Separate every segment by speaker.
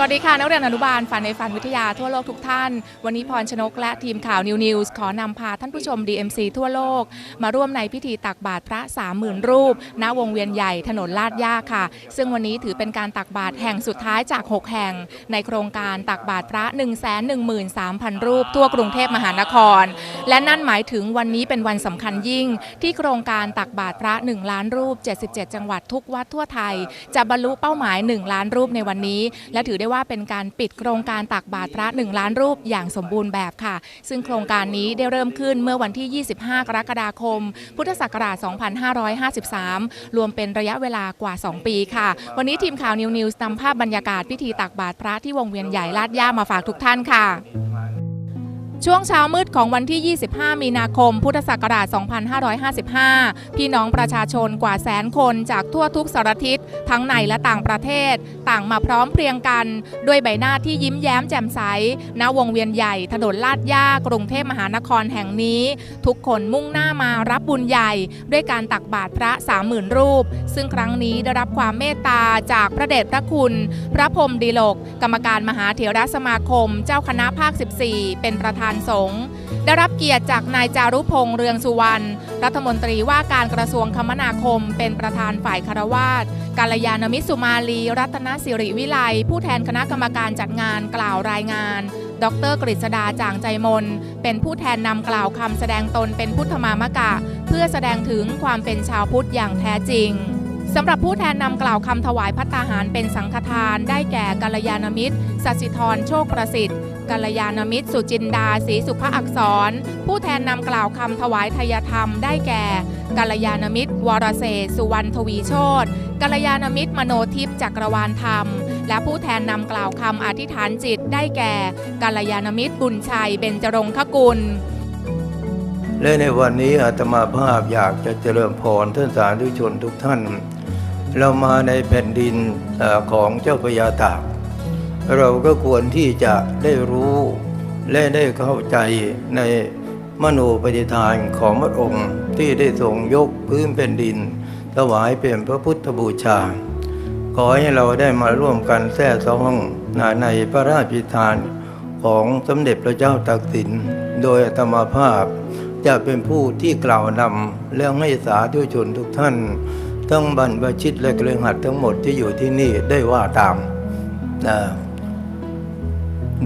Speaker 1: สวัสดีค่ะ นักเรียนอนุบาลฝันในฝันวิทยาทั่วโลกทุกท่าน วันนี้พรชนกและทีมข่าวนิวนิวส์ขอนำพาท่านผู้ชม DMC ทั่วโลก มาร่วมในพิธีตักบาตรพระ30,000 รูป ณวงเวียนใหญ่ถนนลาดย่าค่ะ ซึ่งวันนี้ถือเป็นการตักบาตรแห่งสุดท้ายจาก 6 แห่ง ในโครงการตักบาตรพระ 113,000 รูป ทั่วกรุงเทพมหานคร และนั่นหมายถึงวันนี้เป็นวันสำคัญยิ่ง ที่โครงการตักบาตรพระ 1 ล้านรูป 77 จังหวัดทุกวัดทั่วไทย จะบรรลุเป้าหมาย 1 ล้านรูปในวันนี้ และถือได้ว่าเป็นการปิดโครงการตักบาตรพระ 1 ล้านรูปอย่างสมบูรณ์แบบค่ะ ซึ่งโครงการนี้ได้เริ่มขึ้นเมื่อวันที่ 25 กรกฎาคม พุทธศักราช 2553 รวมเป็นระยะเวลากว่า 2 ปีค่ะ วันนี้ทีมข่าวนิวนิวส์นำภาพบรรยากาศพิธีตักบาตรพระที่วงเวียนใหญ่ลาดย่ามาฝากทุกท่านค่ะ ช่วงเช้ามืดของวันที่ 25 มีนาคม พุทธศักราช 2555 พี่น้องประชาชนกว่าแสนคนจากทั่วทุกสารทิศ ทั้งในและต่างประเทศ ต่างมาพร้อมเพรียงกัน ด้วยใบหน้าที่ยิ้มแย้มแจ่มใส ณ วงเวียนใหญ่ถนนลาดย่ากรุงเทพมหานครแห่งนี้ ทุกคนมุ่งหน้ามารับบุญใหญ่ ด้วยการตักบาตรพระ30,000รูป ซึ่งครั้งนี้ได้รับความเมตตาจากพระเดชพระคุณ พระพรมดีโลก กรรมการมหาเถรสมาคม เจ้าคณะภาค 14 เป็นประธานสงฆ์ได้รับเกียรติจากนายจารุพงษ์เรืองสุวรรณรัฐมนตรีว่าการกระทรวงคมนาคม เป็นประธานฝ่ายคารวาสกาลยานมิตรสุมาลี รัตนสิริวิไลผู้แทนคณะกรรมการจัดงานกล่าวรายงาน ดรกฤษดาจางใจมน เป็นผู้แทนนำกล่าวคำแสดงตนเป็นพุทธมามกะ เพื่อแสดงถึงความเป็นชาวพุทธอย่างแท้จริงสำหรับผู้แทนนำกล่าวคำถวายพัตตาหารเป็นสังฆทาน ได้แก่กัลยาณมิตรสัสิธรโชคประสิทธิ์ กัลยาณมิตรสุจินดาศรีสุภอักษร ผู้แทนนำกล่าวคำถวายทายธรรมได้แก่กัลยาณมิตร วรเศษฐ์สุวรรณทวีโชตกัลยาณมิตร มโนทิพย์จักรวาลธรรม และผู้แทนนำกล่าวคำอธิษฐานจิตได้แก่กัลยาณมิตรบุญชัยเบญจรงคกุล
Speaker 2: และในวันนี้อาตมาภาพอยากจะเจริญพรท่านสาธุชนทุกท่าน เรามาในแผ่นดินของเจ้าพระยาตาก เราก็ควรที่จะได้รู้ และได้เข้าใจในมโนปฏิทานของพระองค์ที่ได้ทรงยกพื้นแผ่นดิน ถวายเป็นพระพุทธบูชา ขอให้เราได้มาร่วมกันแท้ซองในพระราชพิธานของสมเด็จพระเจ้าตากสิน โดยอาตมภาพ จะเป็นผู้ที่กล่าวนำเรื่องให้สาธุชนทุกท่าน ทั้งบรรพชิตและเครือขัดทั้งหมดที่อยู่ที่นี่ได้ว่าตามนะ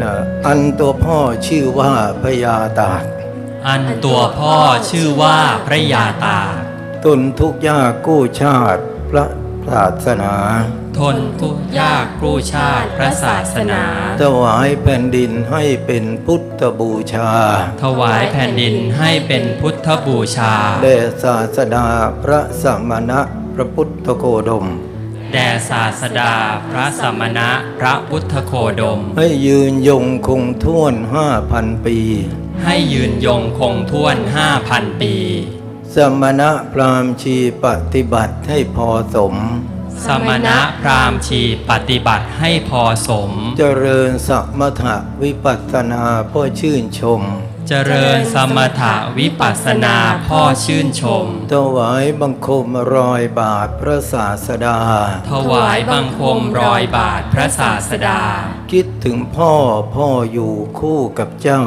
Speaker 2: นะอันตัวพ่อชื่อว่าพญาตาก
Speaker 3: อันตัวพ่อชื่อว่าพระยาตา
Speaker 2: ตนทุกข์ยากกู้ชาติพระศาสนา
Speaker 3: ทนทุกข์ยากกรู้ชาติพระศาสนา
Speaker 2: ถวายแผ่นดินให้เป็นพุทธบูชา
Speaker 3: ถวายแผ่นดินให้เป็นพุทธบูชา
Speaker 2: แด่ศาสดาพระสมณะพระพุทธโคดม
Speaker 3: แด่ศาสดาพระสมณะพระพุทธโคดม
Speaker 2: ให้ยืนยงคงท่วนห้าพันปี
Speaker 3: ให้ยืนยงคงท่วนห้าพันปี
Speaker 2: สมณะพราหมณ์ชีปฏิบัติให้พอสม
Speaker 3: สมณะพราหมณ์ชีปฏิบัติให้พอสม
Speaker 2: เจริญสมถะวิปัสสนาพ่อชื่นชม
Speaker 3: เจริญสมถะวิปัสสนาพ่อชื่นชม
Speaker 2: ถวายบังคมรอยบาทพระศาสดา
Speaker 3: ถวายบังคมรอยบาทพระศาสดา
Speaker 2: คิดถึงพ่อพ่ออยู่คู่กับเจ้า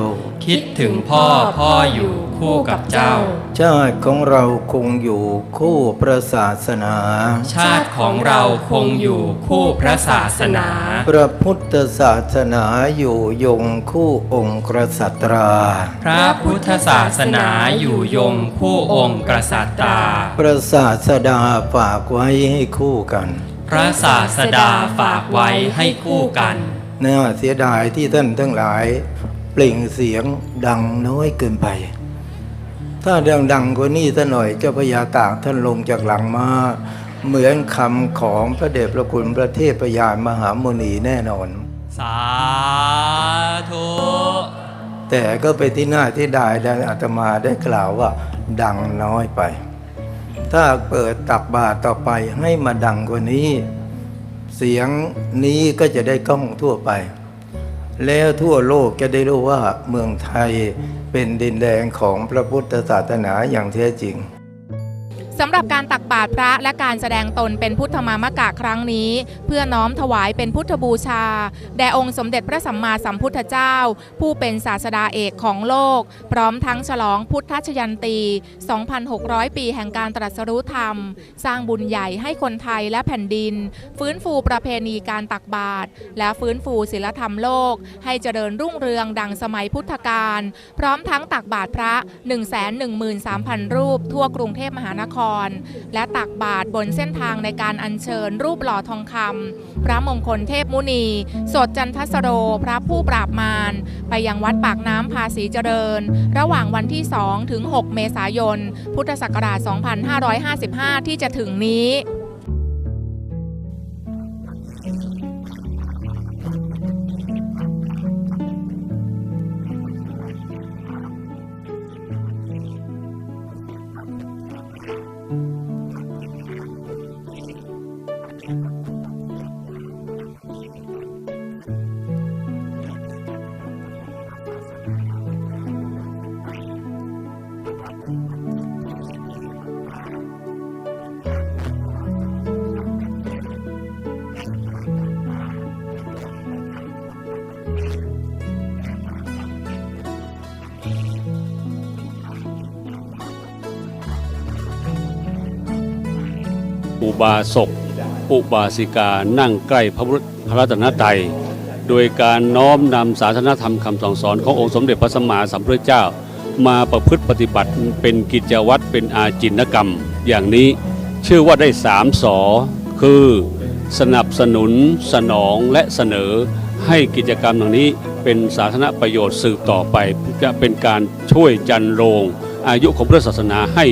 Speaker 3: คิดถึงพ่อพ่ออยู่คู่กับเจ้า
Speaker 2: ชาติของเราคงอยู่คู่พระศาสนา
Speaker 3: ชาติของเราคงอยู่คู่พระศาสนา
Speaker 2: พระพุทธศาสนาอยู่ยงคู่องค์กษัตรา
Speaker 3: พระพุทธศาสนาอยู่ยงคู่องค์กษัตรา
Speaker 2: พระศาสดาฝากไว้ให้คู่กัน
Speaker 3: พระศาสดาฝากไว้ให้คู่กัน
Speaker 2: น่าเสียดายที่ท่านทั้งหลาย เปล่งเสียงดังน้อยเกินไป ถ้าดังดังๆกว่านี้ท่านหน่อยเจ้าพญาตากท่านลงจากหลังมาเหมือนคำของพระเดชพระคุณพระเทพยานมหาโมนีแน่นอน
Speaker 3: สาธุ
Speaker 2: แต่ก็เป็นที่น่าที่ได้ดังอาตมาได้กล่าวว่า ดังน้อยไป ถ้าเปิดตักบาตรต่อไปให้มาดังกว่านี้ เสียงนี้ก็จะได้ก้องทั่วไป แล้วทั่วโลกจะได้รู้ว่าเมืองไทยเป็นดินแดงของพระพุทธศาสนาอย่างแท้จริง
Speaker 1: สำหรับการตักบาตรพระและการแสดงตนเป็นพุทธมามกะครั้งนี้ เพื่อน้อมถวายเป็นพุทธบูชา แด่องค์สมเด็จพระสัมมาสัมพุทธเจ้า ผู้เป็นศาสดาเอกของโลก พร้อมทั้งฉลองพุทธชยันตี 2,600 ปีแห่งการตรัสรู้ธรรม สร้างบุญใหญ่ให้คนไทยและแผ่นดิน ฟื้นฟูประเพณีการตักบาตรและฟื้นฟูศิลธรรมโลก ให้เจริญรุ่งเรืองดังสมัยพุทธกาลพร้อมทั้งตักบาตรพระ 113,000 รูป ทั่วกรุงเทพมหานครและตักบาตรบนเส้นทางในการอัญเชิญรูปหล่อทองคำพระมงคลเทพมุนี สดจันทสโร พระผู้ปราบมาร ไปยังวัดปากน้ำภาษีเจริญ ระหว่างวันที่ 2 ถึง 6 เมษายน พุทธศักราช 2555 ที่จะถึงนี้
Speaker 4: บาสก อุบาสิกานั่งใกล้พระพุทธพระรัตนตรัยโดยการน้อมนำศาสนธรรมคำสั่งสอนขององค์สมเด็จพระสัมมาสัมพุทธเจ้า มาประพฤติปฏิบัติเป็นกิจวัตรเป็นอาจินกรรม อย่างนี้ชื่อว่าได้สามสอคือสนับสนุน สนองและเสนอ ให้กิจกรรมเหล่านี้เป็นสาธารณประโยชน์สืบต่อไป จะเป็นการช่วยจันโรง อายุของพุทธศาสนาให้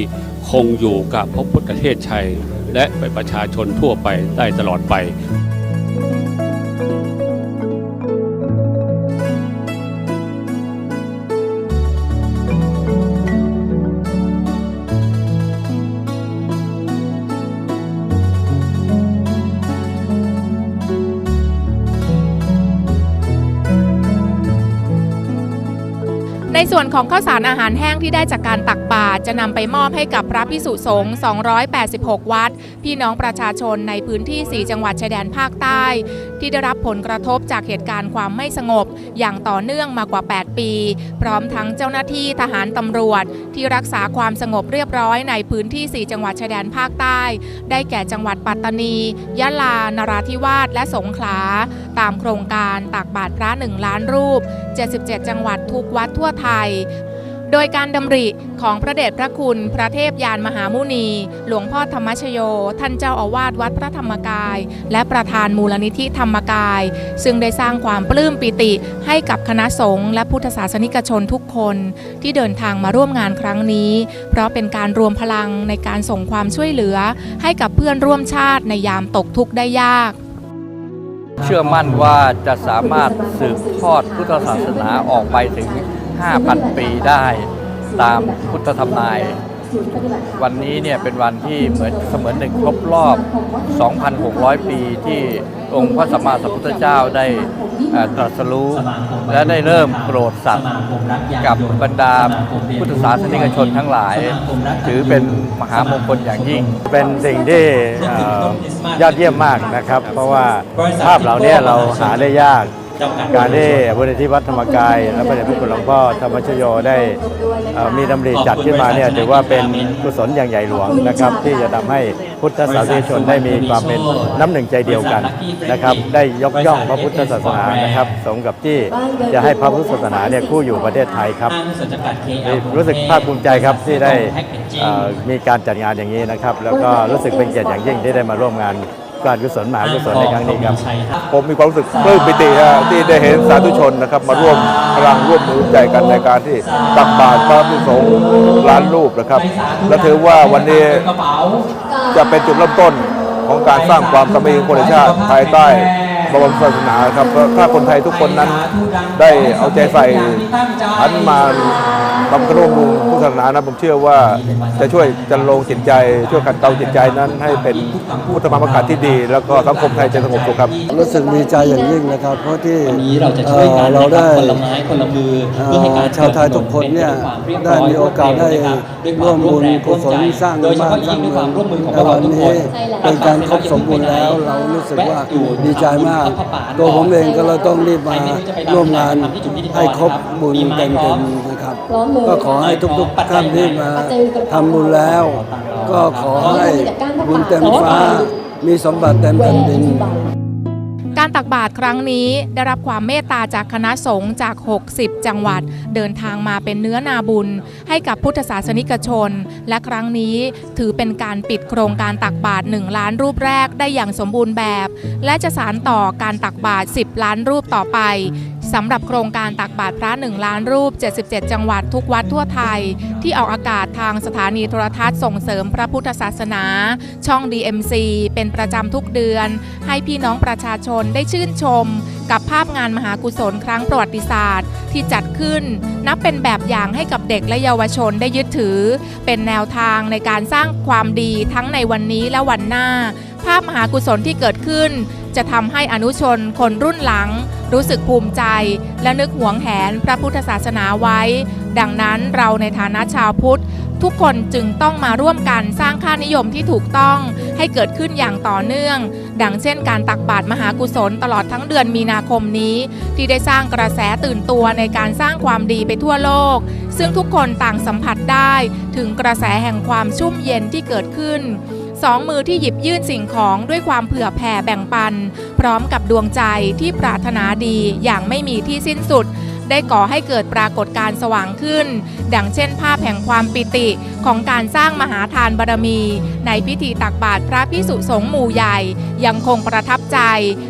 Speaker 4: คงอยู่กับพระพุทธเทศชัย และประชาชนทั่วไปได้ตลอดไป
Speaker 1: ส่วนของข้าวสารอาหารแห้งที่ได้จากการตักบาตรจะนำไปมอบให้กับพระพิสุสงฆ์ 286 วัด พี่น้องประชาชนในพื้นที่ 4 จังหวัดชายแดนภาคใต้ ที่ได้รับผลกระทบจากเหตุการณ์ความไม่สงบ อย่างต่อเนื่องมากว่า 8 ปี พร้อมทั้งเจ้าหน้าที่ทหารตำรวจ ที่รักษาความสงบเรียบร้อยในพื้นที่ 4 จังหวัดชายแดนภาคใต้ ได้แก่จังหวัดปัตตานี ยะลา นราธิวาส และสงขลา ตามโครงการตักบาตรพระ1ล้านรูป 77 จังหวัดทุกวัดทั่วไทย โดยการดำริของพระเดชพระคุณ พระเทพยานมหามุนี หลวงพ่อธรรมชโย ท่านเจ้าอาวาสวัดพระธรรมกาย และประธานมูลนิธิธรรมกาย ซึ่งได้สร้างความปลื้มปิติให้กับคณะสงฆ์และพุทธศาสนิกชนทุกคนที่เดินทางมาร่วมงานครั้งนี้ เพราะเป็นการรวมพลังในการส่งความช่วยเหลือ ให้กับเพื่อนร่วมชาติในยามตกทุกข์ได้ยาก
Speaker 5: เชื่อมั่นว่าจะสามารถสืบทอดพุทธศาสนาออกไปถึง 5,000 ปีได้ตามพุทธธรรมนาย วันนี้เนี่ยเป็นวันที่เหมือนเสมือนหนึ่งครบรอบ 2,600 ปีที่ องค์พระสัมมาสัมพุทธเจ้าได้เอ่อตรัสรู้ และได้เริ่มโปรดสัตว์กับบรรดาพุทธศาสนิกชนทั้งหลาย ถือเป็นมหามงคลอย่างยิ่ง
Speaker 6: เป็นสิ่งที่เอ่อยอดเยี่ยมมากนะครับ เพราะว่าภาพเหล่านี้เราหาได้ยาก การที่บริที่วัดธรรมกาย และพระเดชพระคุณหลวงพ่อธรรมชโยได้มีดำริจัดขึ้นมาเนี่ยถือว่าเป็นกุศลอย่างใหญ่หลวงนะครับ ที่จะทำให้พุทธศาสนิกชนได้มีความเป็นน้ำหนึ่งใจเดียวกันนะครับ ได้ยกย่องพระพุทธศาสนานะครับสมกับที่จะให้พระพุทธศาสนาเนี่ยคู่อยู่ประเทศไทยครับ รู้สึกภาคภูมิใจครับที่ได้มีการจัดงานอย่างนี้นะครับ แล้วก็รู้สึกเป็นเกียรติอย่างยิ่งที่ได้มาร่วมงาน การกุศลมหากุศลในครั้งนี้ครับ
Speaker 7: ผมมีความรู้สึกปลื้มปิติฮะที่ได้เห็นสาธุชนนะครับ มาร่วมพลังร่วมมือใจกันในการที่ตักบาตรพระภิกษุสงฆ์ล้านรูปนะครับ และถือว่าวันนี้จะเป็นจุดเริ่มต้นของการสร้างความสามัคคีของคนในชาติภายใต้บรมศาสนาครับเพราะถ้าคนไทยทุกคนนั้นได้เอาใจใส่หันมา
Speaker 8: บำรุงพุทธศาสนานะผมเชื่อว่าจะช่วยจันโลงจิตใจ ช่วยขัดเกลาจิตใจนั้นให้เป็นพุทธมามกาที่ดี แล้วก็สังคมไทยจะสงบสุขครับ
Speaker 9: รู้สึกดีใจอย่างยิ่งนะครับ เพราะที่
Speaker 10: วันนี้เราจะช่วยกัน
Speaker 9: เอ่อเราได้
Speaker 10: คนละไม้คนละมือ
Speaker 9: เอ่อ
Speaker 10: เพื่อให้การ
Speaker 9: ชาวไทยทุกคนเนี่ยได้มีโอกาสได้ร่วมบุญกุศลสร้าง
Speaker 10: โดยเฉพาะยิ่งด้วยความร่วมมือของพวกเราทุกคน
Speaker 9: เป็นการครบสมบูรณ์แล้ว เรารู้สึกว่าดีใจมากตัวผมเองก็เลยต้องรีบมาร่วมงานให้ครบบุญเต็มๆนะครับก็ขอให้ทุกๆท่านที่มาทำบุญแล้ว ก็ขอให้บุญเต็มฟ้า มีสมบัติเต็มแผ่นดิน
Speaker 1: การตักบาตรครั้งนี้ได้รับความเมตตาจากคณะสงฆ์จาก 60 จังหวัด เดินทางมาเป็นเนื้อนาบุญ ให้กับพุทธศาสนิกชน และครั้งนี้ถือเป็นการปิดโครงการตักบาตร1ล้านรูปแรกได้อย่างสมบูรณ์แบบ และจะสานต่อการตักบาตร10 ล้านรูปต่อไป สำหรับโครงการตักบาตรพระ 1 ล้านรูป 77 จังหวัดทุกวัดทั่วไทย ที่ออกอากาศทางสถานีโทรทัศน์ส่งเสริมพระพุทธศาสนา ช่อง DMC เป็นประจำทุกเดือน ให้พี่น้องประชาชนได้ชื่นชม กับภาพงานมหากุศลครั้งประวัติศาสตร์ ที่จัดขึ้น นับเป็นแบบอย่างให้กับเด็กและเยาวชนได้ยึดถือ เป็นแนวทางในการสร้างความดีทั้งในวันนี้และวันหน้า ภาพมหากุศลที่เกิดขึ้น จะทำให้อนุชนคนรุ่นหลัง รู้สึกภูมิใจ และนึกหวงแหนพระพุทธศาสนาไว้ ดังนั้นเราในฐานะชาวพุทธ ทุกคนจึงต้องมาร่วมกันสร้างค่านิยมที่ถูกต้องให้เกิดขึ้นอย่างต่อเนื่อง ดังเช่นการตักบาตรมหากุศลตลอดทั้งเดือนมีนาคมนี้ ที่ได้สร้างกระแสตื่นตัวในการสร้างความดีไปทั่วโลก ซึ่งทุกคนต่างสัมผัสได้ ถึงกระแสแห่งความชุ่มเย็นที่เกิดขึ้น สองมือที่หยิบยื่นสิ่งของด้วยความเผื่อแผ่แบ่งปัน พร้อมกับดวงใจที่ปรารถนาดีอย่างไม่มีที่สิ้นสุด ได้ก่อให้เกิดปรากฏการณ์สว่างขึ้น ดังเช่นภาพแห่งความปิติของการสร้างมหาทานบารมี ในพิธีตักบาตรพระพิสุสงฆ์หมู่ใหญ่ ยังคงประทับใจ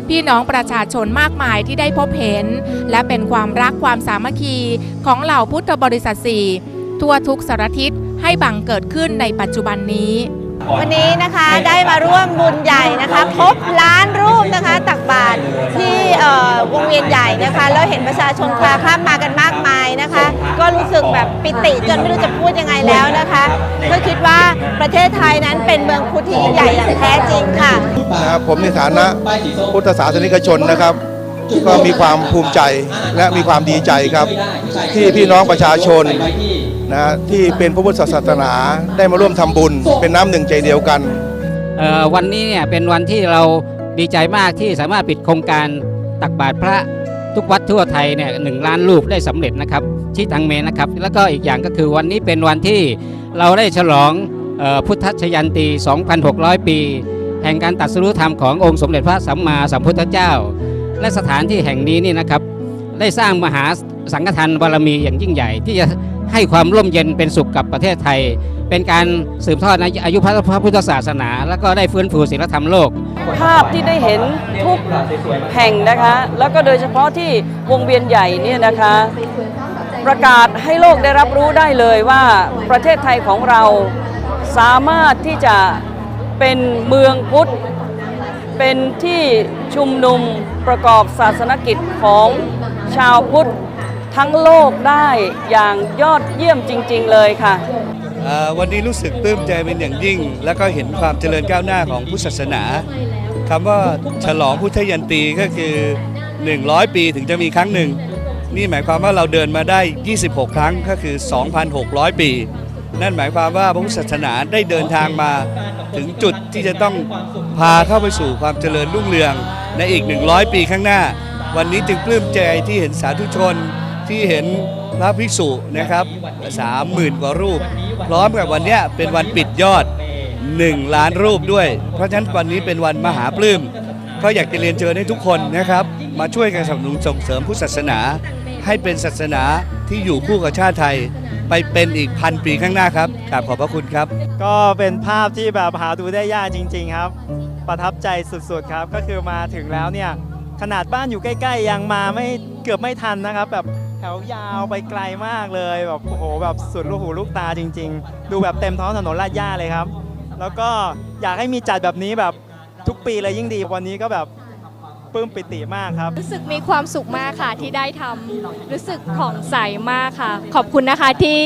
Speaker 1: พี่น้องประชาชนมากมายที่ได้พบเห็น และเป็นความรักความสามัคคีของเหล่าพุทธบริษัทสี่ทั่วทุกสารทิศให้บังเกิดขึ้นในปัจจุบันนี้
Speaker 11: วันนี้นะคะได้มาร่วมบุญใหญ่นะคะครบล้านรูปนะคะตักบาตรที่เอ่อวงเวียนใหญ่นะคะ แล้วเห็นประชาชนคลาคล่ำมากันมากมายนะคะ ก็รู้สึกแบบปิติจนไม่รู้จะพูดยังไงแล้วนะคะก็คิดว่าประเทศไทยนั้นเป็นเมืองพุทธที่ยิ่งใหญ่อย่างแท้จริงค่ะ
Speaker 12: นะครับผมในฐานะพุทธศาสนิกชนนะครับก็มีความภูมิใจและมีความดีใจครับ ที่พี่น้องประชาชน นะที่เป็นพระพุทธศาสนาได้มาร่วมทำบุญ เป็นน้ำหนึ่งใจเดียวกัน
Speaker 13: วันนี้เนี่ยเป็นวันที่เราดีใจมากที่สามารถปิดโครงการตักบาตรพระทุกวัดทั่วไทยเนี่ยหนึ่งล้านรูปได้สำเร็จนะครับที่ตังเมนนะครับ แล้วก็อีกอย่างก็คือวันนี้เป็นวันที่เราได้ฉลองออพุทธชยันตี 2,600 ปี แห่งการตรัสรู้ธรรมขององค์สมเด็จพระสัมมาสัมพุทธเจ้า และสถานที่แห่งนี้นี่นะครับ ได้สร้างมหา สังฆทานบารมีอย่างยิ่งใหญ่ ที่จะให้ความร่มเย็นเป็นสุขกับประเทศไทย เป็นการสืบทอดอายุพระพุทธศาสนา แล้วก็ได้ฟื้นฟูศีลธรรมโลก
Speaker 14: ภาพที่ได้เห็นทุกแห่งนะคะ แล้วก็โดยเฉพาะที่วงเวียนใหญ่เนี่ยนะคะ ประกาศให้โลกได้รับรู้ได้เลยว่าประเทศไทยของเราสามารถที่จะเป็นเมืองพุทธเป็นที่ชุมนุมประกอบศาสนกิจของชาวพุทธ ทั้งโลกได้อย่างยอดเยี่ยมจริง ๆ เลยค่ะ
Speaker 7: วันนี้รู้สึกปลื้มใจเป็นอย่างยิ่ง แล้วก็เห็นความเจริญก้าวหน้าของพุทธศาสนาคำว่าฉลองพุทธยันตีก็คือ 100 ปีถึงจะมีครั้งหนึ่ง นี่หมายความว่าเราเดินมาได้ 26 ครั้งก็คือ 2,600 ปี นั่นหมายความว่าพระพุทธศาสนาได้เดินทางมาถึงจุดที่จะต้องพาเข้าไปสู่ความเจริญรุ่งเรืองในอีก 100 ปีข้างหน้า วันนี้จึงปลื้มใจที่เห็นสาธุชน ที่เห็นพระภิกษุนะครับสามหมื่นกว่ารูป พร้อมกับวันเนี้ยเป็นวันปิดยอด 1 ล้านรูปด้วย เพราะฉะนั้นวันนี้เป็นวันมหาปลื้มก็อยากจะเรียนเชิญให้ทุกคนนะครับ มาช่วยกันสนับสนุนส่งเสริมพุทธศาสนา ให้เป็นศาสนาที่อยู่คู่กับชาติไทย ไปเป็นอีกพันปีข้างหน้าครับกราบขอบพระคุณครับ
Speaker 15: ก็เป็นภาพที่แบบหาดูได้ยากจริง ๆ ครับ ประทับใจสุดๆครับ ก็คือมาถึงแล้วเนี่ยขนาดบ้านอยู่ใกล้ ๆ ยังมาไม่เกือบไม่ทันนะครับ แบบ ถวยาวไปไกลมากเลยแบบโอ้โหแบบสุดลูกหูลูกตาจริง ๆ ดูแบบเต็มท้องถนนลาดย่าเลยครับ แล้วก็อยากให้มีจัดแบบนี้แบบทุกปีเลยยิ่งดีวันนี้ก็แบบปลื้มปิติมากครับ
Speaker 16: รู้สึกมีความสุขมากค่ะที่ได้ทำรู้สึกผ่องใสมากค่ะ ขอบคุณนะคะที่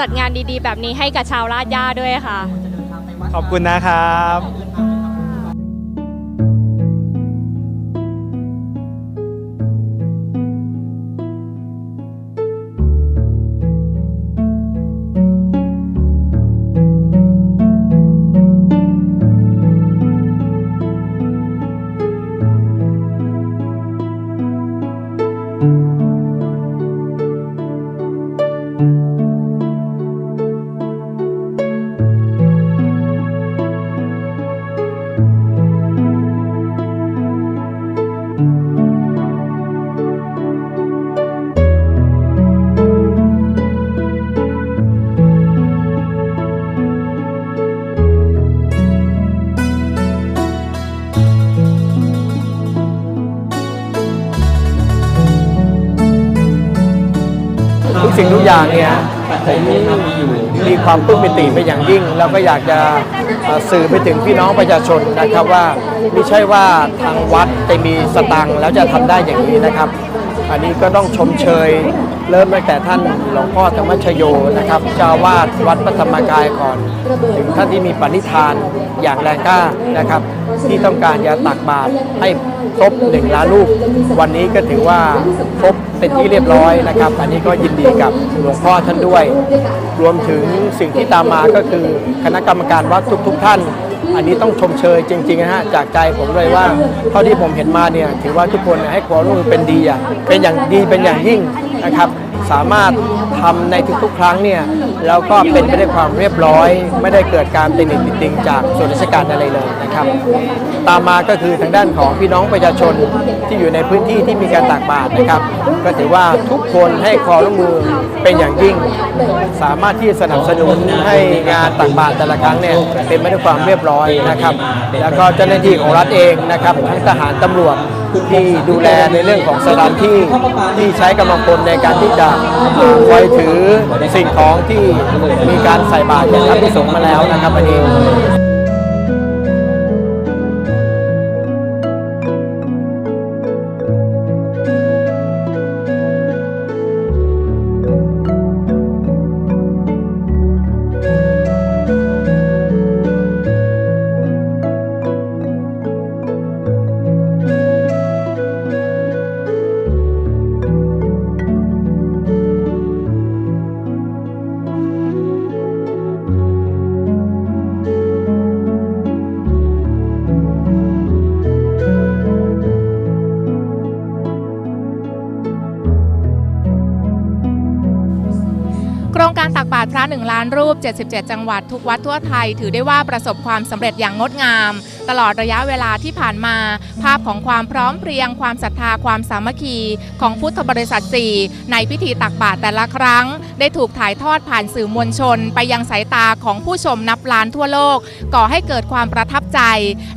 Speaker 16: จัดงานดีๆ แบบนี้ให้กับชาวลาดย่าด้วยค่ะ
Speaker 15: ขอบคุณนะครับ
Speaker 17: สิ่งทุกอย่างเนี่ยผมมีความปลื้มปิติเป็นอย่างยิ่ง แล้วก็อยากจะสื่อไปถึงพี่น้องประชาชนนะครับว่าไม่ใช่ว่าทางวัดจะมีสตังค์แล้วจะทำได้อย่างนี้นะครับ อันนี้ก็ต้องชมเชย เริ่มตั้งแต่ท่านหลวงพ่อธรรมชโยนะครับเจ้าวาดวัดพระธรรมกายก่อน ถึงท่านที่มีปณิธานอย่างแรงกล้านะครับ ที่ต้องการจะตักบาตรให้ครบหนึ่งล้านลูก วันนี้ก็ถือว่าครบเป็นที่เรียบร้อยนะครับ อันนี้ก็ยินดีกับหลวงพ่อท่านด้วย รวมถึงสิ่งที่ตามมาก็คือคณะกรรมการวัดทุก ๆทท่าน อันนี้ต้องชมเชยจริงๆนะฮะจากใจผมเลยว่าเท่าที่ผมเห็นมาเนี่ยถือว่าทุกคนให้ความร่วมมือเป็นดีอะเป็นอย่างดีเป็นอย่างยิ่งนะครับ สามารถทำในทุกๆ ครั้งเนี่ยแล้วก็เป็นไปด้วยความเรียบร้อย ไม่ได้เกิดการติดหนิดติดติงจากส่วนราชการอะไรเลยนะ ครับ ตามมาก็คือทางด้านของพี่น้องประชาชนที่อยู่ในพื้นที่ที่มีการตากบาตรนะครับ ก็ถือว่าทุกคนให้ความร่วมมือเป็นอย่างยิ่ง สามารถที่สนับสนุนให้งานตักบาตรแต่ละครั้งเนี่ยเป็นไปด้วยความเรียบร้อยนะครับ แล้วก็เจ้าหน้าที่ของรัฐเองนะครับทั้งทหารตำรวจที่ดูแลในเรื่องของสถานที่ที่ใช้กำลังพลในการที่จะคอยถือสิ่งของที่มีการใส่บาตรอย่างพระพิสงมาแล้วนะครับอันนี้
Speaker 1: รงการตักบาตรพระหนึ่งล้านรูป 77 จังหวัดทุกวัดทั่วไทย ถือได้ว่าประสบความสำเร็จอย่างงดงาม ตลอดระยะเวลาที่ผ่านมา ภาพของความพร้อมเพรียง ความศรัทธาความสามัคคีของพุทธบริษัท 4 ในพิธีตักบาตรแต่ละครั้ง ได้ถูกถ่ายทอดผ่านสื่อมวลชน ไปยังสายตาของผู้ชมนับล้านทั่วโลก ก่อให้เกิดความประทับใจ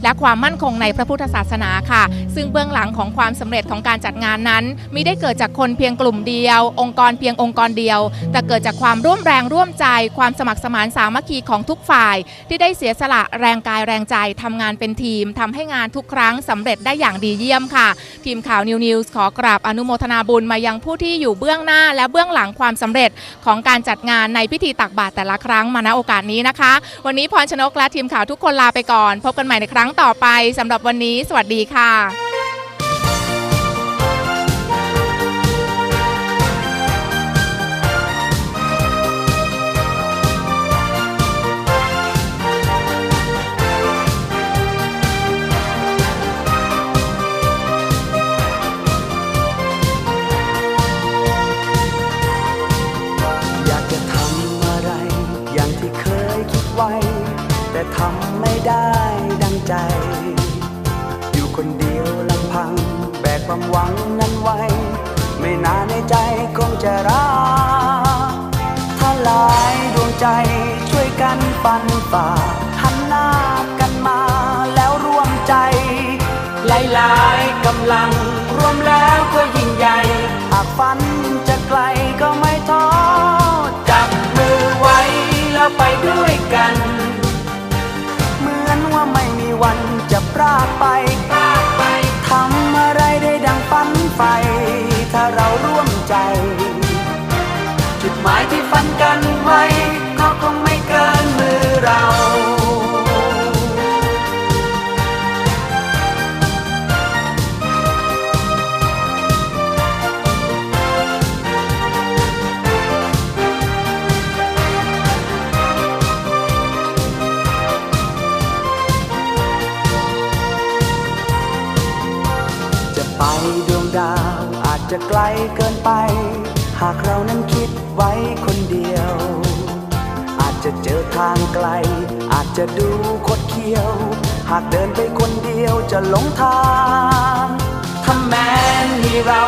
Speaker 1: และความมั่นคงในพระพุทธศาสนาค่ะ ซึ่งเบื้องหลังของความสำเร็จของการจัดงานนั้นมิได้เกิดจากคนเพียงกลุ่มเดียว องค์กรเพียงองค์กรเดียว แต่เกิดจากความร่วมแรงร่วมใจ ความสมัครสมานสามัคคีของทุกฝ่าย ที่ได้เสียสละแรงกายแรงใจทำงานเป็นทีมทำให้งานทุกครั้งสำเร็จได้อย่างดีเยี่ยมค่ะ ทีมข่าวนิวนิวส์ขอกราบอนุโมทนาบุญมายังผู้ที่อยู่เบื้องหน้าและเบื้องหลังความสำเร็จของการจัดงานในพิธีตักบาตรแต่ละครั้งมาณโอกาสนี้นะคะ วันนี้พรชนกและทีมข่าวทุกคนลาไปก่อน พบกันใหม่ในครั้งต่อไปสำหรับวันนี้ สวัสดีค่ะ
Speaker 18: ทำไม่ได้ดังใจ อยู่คนเดียวลำพัง แบกความหวังนั้นไว้ ไม่นานในใจคงจะรักถ้าหลายดวงใจช่วยกันปันฝ่าหันหน้ากันมาแล้วร่วมใจ หลายๆกำลังรวมแล้วก็ยิ่งใหญ่หากฝันจะไกลก็ไม่ท้อจับมือไว้แล้วไปด้วยกันเหมือน วันจะพรากไป จะไกลเกินไป หากเรานั้นคิดไว้คนเดียว อาจจะเจอทางไกล อาจจะดูคดเคี้ยว หากเดินไปคนเดียวจะหลงทางถ้าแม้มีเรา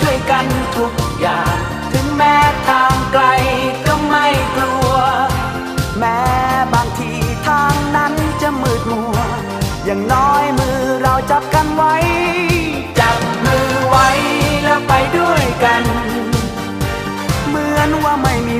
Speaker 18: ช่วยกันทุกอย่าง ถึงแม้ทาง